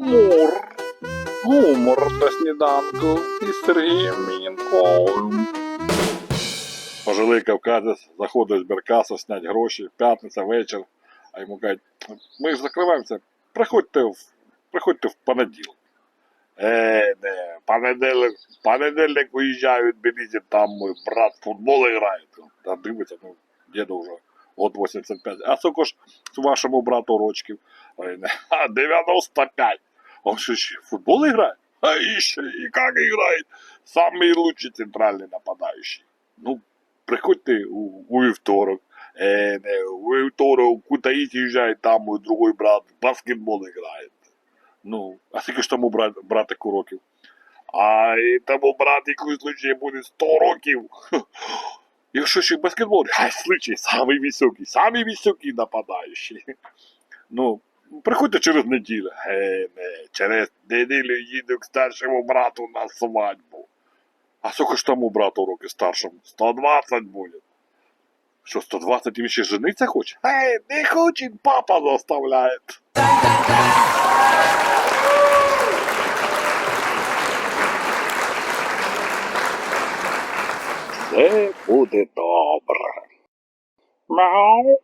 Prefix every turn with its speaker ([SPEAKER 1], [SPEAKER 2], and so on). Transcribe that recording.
[SPEAKER 1] Мур. Гумор на сніданку із Сергієм Мінковим. Пожилий кавказець заходить з Беркасу снять гроші, п'ятниця, вечір, а йому кажуть, ми ж закриваємося, приходьте в, приходьте в понеділок. Е, не, понеділок, понедільник виїжджаю в Тбілісі, там мій брат футбол грає. Та дивиться, ну, діду вже год 85. А сколько ж вашому брату рочків? «А, 95. Он что, еще футбол играет? А еще и как играет? Самый лучший центральный нападающий. Ну, приходьте у, у вівторок. Е, не, у вівторок в Кутаїсі їжджає, там мій другой брат баскетбол грає. Ну, а скільки ж тому брат, братику років? А і тому братику случай буде 100 років. Якщо ще баскетбол, хай случай, самий високий, самий високий нападаючий. Ну, приходьте через неділю. Е, не, через неділю їду к старшому брату на свадьбу. А сколько ж тому брату роки старшому? 120 буде. Що, 120 він ще жениться хоче? Ей, не хоче, папа заставляє. Все буде добре. Мяу.